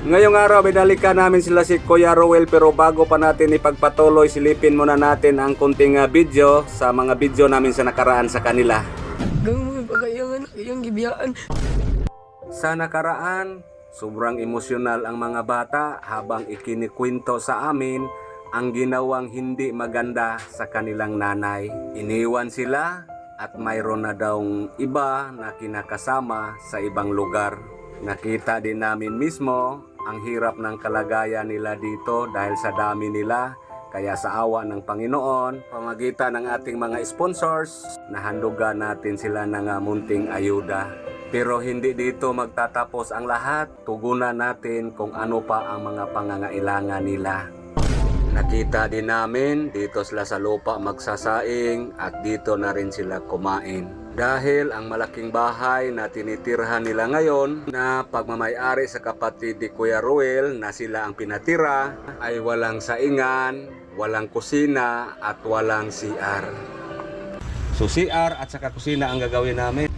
Ngayong araw, binalikan namin sila si Kuya Ruel pero bago pa natin ipagpatuloy, silipin muna natin ang kunting ah, video sa mga video namin sa nakaraan sa kanila. Gibiyaan. Sa nakaraan, sobrang emosyonal ang mga bata habang ikinikwento sa amin ang ginawang hindi maganda sa kanilang nanay. Iniwan sila at mayroon na daw iba na kinakasama sa ibang lugar. Nakita din namin mismo ang hirap ng kalagayan nila dito dahil sa dami nila kaya sa awa ng Panginoon, pamagitan ng ating mga sponsors, nahandugan natin sila ng ah, munting ayuda. Pero hindi dito magtatapos ang lahat. Tugunan natin kung ano pa ang mga pangangailangan nila. Nakita din namin dito sila sa lupa magsasaing at dito na rin sila kumain. Dahil ang malaking bahay na tinitirhan nila ngayon na pagmamayari sa kapatid ni Kuya Ruel na sila ang pinatira ay walang saingan, walang kusina at walang CR. So CR at saka kusina ang gagawin namin.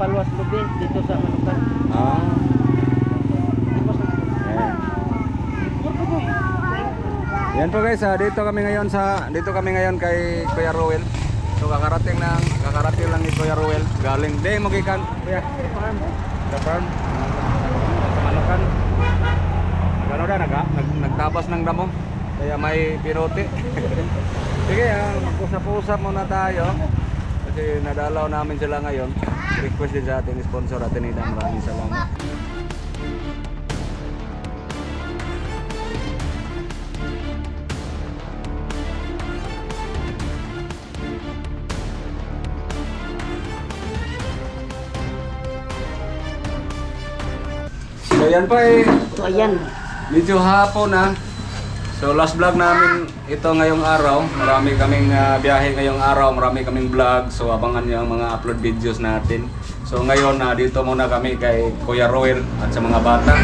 Mga paluwas lubi dito sa Manukan. Ah, Yan po guys, ah, dito kami ngayon sa dito kami ngayon kay Kuya Ruel. So kakarating ng kakarating lang ni Kuya Ruel. Galing day mo gikan Kuya. farm. The farm. Sa Manukan. Gano na nag, nag nagtabas ng damo. Kaya may pirote. Sige, ah, mag-usap-usap muna tayo. Kasi nadalaw namin sila ngayon. Request din sa ating sponsor at Tinida. Maraming salamat. So yan pa eh. So ayan. Medyo hapon na. So last vlog namin ito ngayong araw. Marami kaming ah, biyahe ngayong araw, marami kaming vlog. So abangan niyo ang mga upload videos natin. So ngayon na dito muna kami kay Kuya Roel at sa mga bata.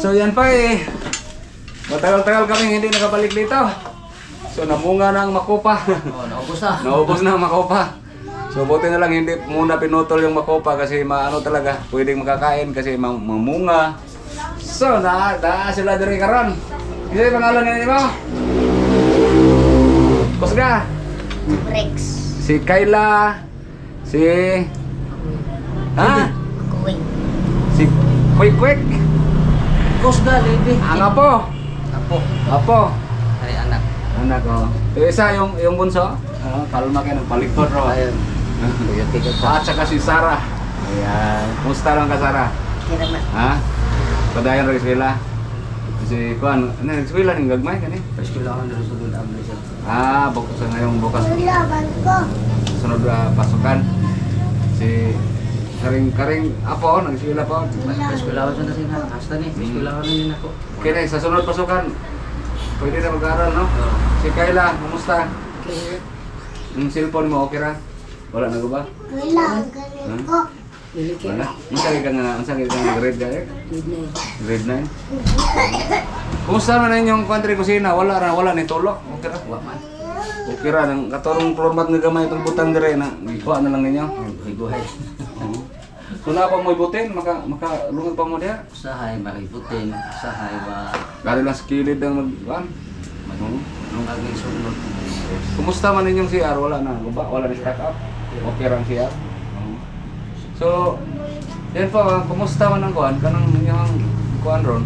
So yan pa eh. Matagal-tagal kaming hindi nakabalik dito. So namunga na ang makopa. Oh, naubos na. Naubos na ang makopa. So buti na lang hindi muna pinutol yung makopa kasi maano talaga, pwedeng makakain kasi ma- mamunga. So na, na sila diri karon. Isa yung pangalan nila mo? Kusga. Rex. Si Kayla. Si Ha? Kuwing. Si Quick Quick. Kusga, lady. Ang apo. Apo. Apo. Ay, anak. Anak ko. Yung isa yung yung bunso. Ah, kalma kayo ng palikod ro. Ayun. At saka si Sarah. Ayan. Kumusta lang ka Sarah? Ha? Padayon rin sila. Kasi kuan, ano, eskwela ning gagmay kani. Paskula ko na sa doon ang siya. Ah, bukas sa ngayong bukas sunod na pasukan. Si karing karing apo nang eskwela pa. Paskula ko na siya. Hasta ni. Paskula ko na yun ako. Kini sa sunod pasukan. Pwede na mag-aral, no? Si Kayla, kumusta? Yung cellphone mo okay ra? Wala na ko ba? Wala. Ganun ko. Wala. Unsa ka nga, unsa ka nga grade ka? Grade 9. Kumusta man ang inyong country kusina? Wala ra, wala ni tulo. Okay ra. Wa man. Okay ra nang katorong format nga gamay itong butang dire na ikuha na lang ninyo. Ay, buhay. Oo. So na pa mo ibutin, maka maka lungag pa mo diha. Usahay, makiputin. Usahay, ba... Kali lang sa kilid ang magkuhan. Oo. Nung aging sunod. Kumusta man ninyong CR? Wala na. Wala na stock up? Okay ra ang CR? So, po, ah, kumusta man ang kuan? Kanang yung kuan ron?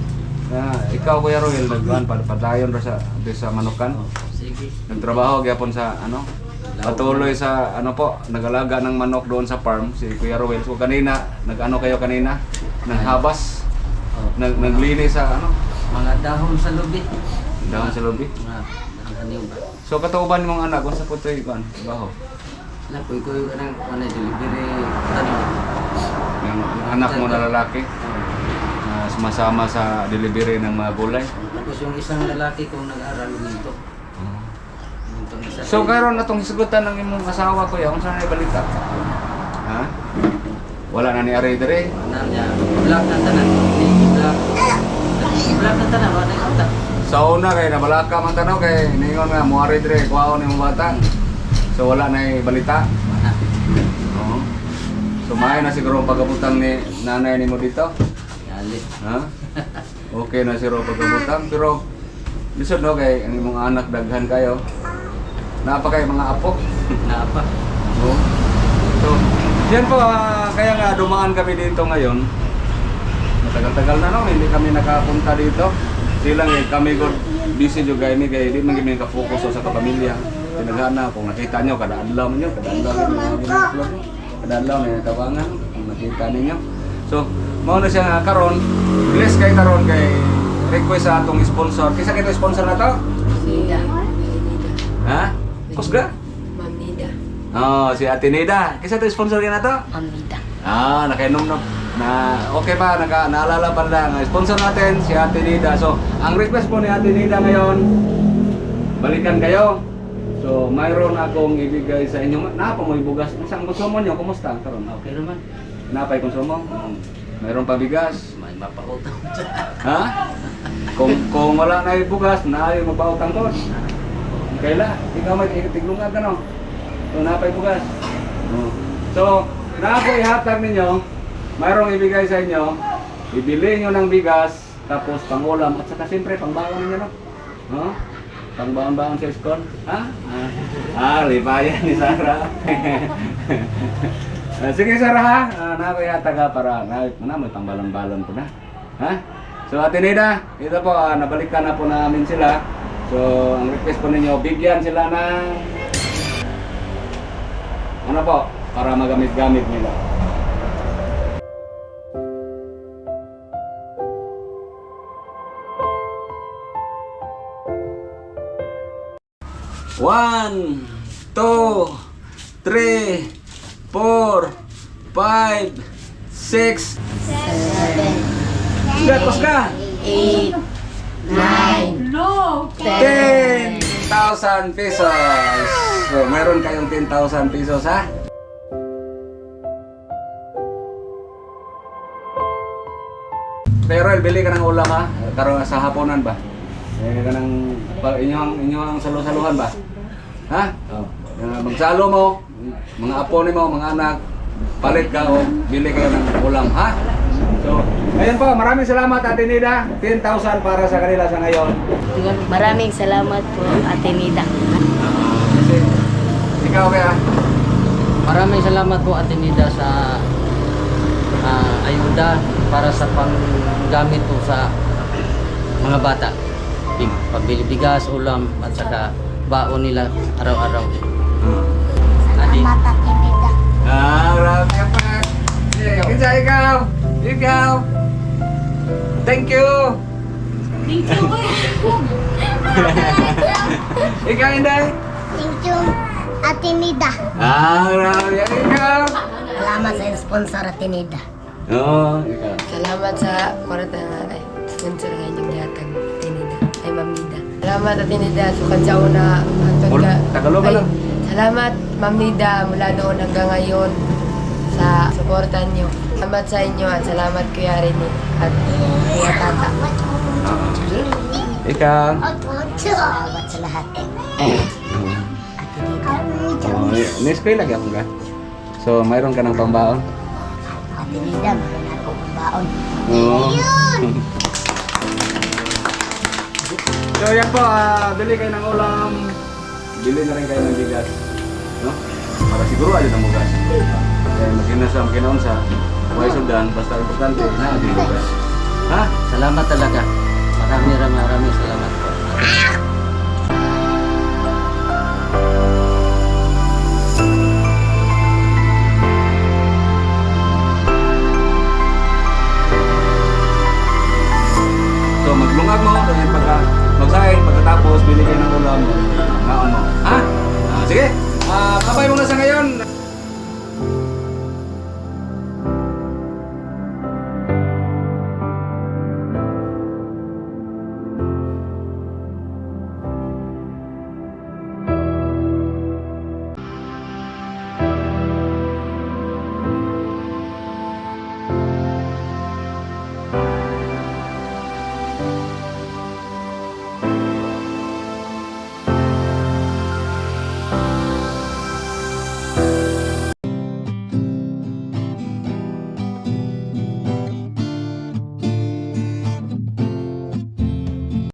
Na ikaw Kuya Roel nagkuan pad padayon ra sa di sa Manukan. Sige. Nagtrabaho gyapon sa ano? Patuloy sa ano po, nagalaga ng manok doon sa farm si Kuya Roel. So kanina, nag-ano kayo kanina? Naghabas, Oh, nag naglinis sa ano? mga dahon sa lubi. Dahon sa ba? So katuban mong anak kung sa putoy kuan, trabaho. Napoy ko yung kanang ano, delivery tanong. Yung anak mo na lalaki na sumasama sa delivery ng mga gulay. Tapos yung isang lalaki kong nag-aaral dito. Itong isa. So karon atong hisugutan ng imong asawa ko ya, unsa na balita? Ha? Wala na ni Aray dire. Ano niya, black na tanan. Hindi black. Black na tanan, wala na yung Sa una kay nabalaka man tanaw kay ningon nga mo Aray dire kuhaon imong bata. So wala na balita. Wala. May na siguro ang pagkabutang ni nanay nimo dito. Yali. Ha? Okay na siguro pagkabutang pero lisod no kay ang imong anak daghan kayo. Napa kay mga apo. Naapa. Oo. So, yan po, ah, kaya nga dumaan kami dito ngayon. Matagal-tagal na no, hindi kami nakapunta dito. Di lang eh, kami good busy juga ini kaya di man kami nakapokus sa kapamilya. Tinaghana kung nakita nyo, kada adlaw ninyo, kada adlaw kada adlaw ninyo tawangan, kung nakita ninyo. So, mao na siya nga karon, bless kay karon kay request sa atong sponsor. Kisa kito sponsor na to? Nida. Ha? Kusga? Ma'am Nida. Oh, si Ate Nida. Kisa to sponsor na to? Ma'am Nida. Ah, nakainom na. Na, okay pa, naka, naalala pa lang. Sponsor natin si Ate Nida. So, ang request po ni Ate Nida ngayon, balikan kayo. So, mayroon akong ibigay sa inyo. Napa mo ibugas. Isang konsumo nyo, kumusta? Karon, Okay naman. napay konsumo? Mm. Mayroon pa bigas. May mapautang Ha? Kung, kung wala na ibugas, na yung mabautang ko. Kaila, ikaw may tiglungan ka no? So, napay bugas. Oh. So, na ako ihatag ninyo, mayroong ibigay sa inyo, ibili nyo ng bigas, tapos pangulam, at saka siyempre pangbaon ninyo no? No? Pangbaon-baon sa iskon? Ha? Ah, ah libayan ni Sarah. Ah, Sige Sarah ha, ah, na ako ihatag ha para na, may pangbalon-balon po na. Ha? So Ate Nida, ito po, ah, nabalikan na po namin sila. So, ang request po ninyo, bigyan sila ng ano po, para magamit-gamit nila. One, two, three, four, five, six, Gatos ka! Eight. Nine. 10,000 pesos. So, meron kayong 10,000 pesos ha? Pero bili ka ng ulam ha? Karon sa hapunan ba? Eh, ka ng inyong inyong salu-saluhan ba? Ha? Oh. Uh, magsalo mo, mga apo ni mo, mga anak, palit ka o bili kayo ng ulam ha? So, ngayon po, maraming salamat Ate Nida. 10,000 para sa kanila sa ngayon. Maraming salamat po, Ate Nida. Kasi, ikaw kaya, Maraming salamat po Ate Nida sa ah, ayuda para sa panggamit po sa mga bata. Pambili bigas, ulam, at saka baon nila araw-araw. Adi, Nida. Ah, grabe ka pa. Yeah, kinsa ikaw? Ikaw. Thank you. Thank you. Ikaw, Inday. Thank you, Ate Nida. Ah, grabe. Ikaw. Salamat sa sponsor, Ate Nida. Oo, ikaw. Salamat sa kwarta ay sponsor nga Salamat at sukad sa una hangtod Ul- ka. Tagalog ka Ay, lang. Salamat Ma'am Nida mula noon hanggang ngayon sa suportan nyo. Salamat sa inyo at salamat Kuya Rene at Kuya Tata. Ikaw. Salamat sa lahat. Nida. Oh, ni-eskwela lagi ako ka. So, mayroon ka ng pambaon? Ate Nida, meron ako baon. Oo. So yan po, uh, bili kayo ng ulam, bili na rin kayo ng bigas. No? Para siguro ayun ang mugas. Kaya eh, maginasa, maginaunsa, huwag sudan, basta importante na ang mugas. Ha? Salamat talaga. Marami, marami, marami salamat po.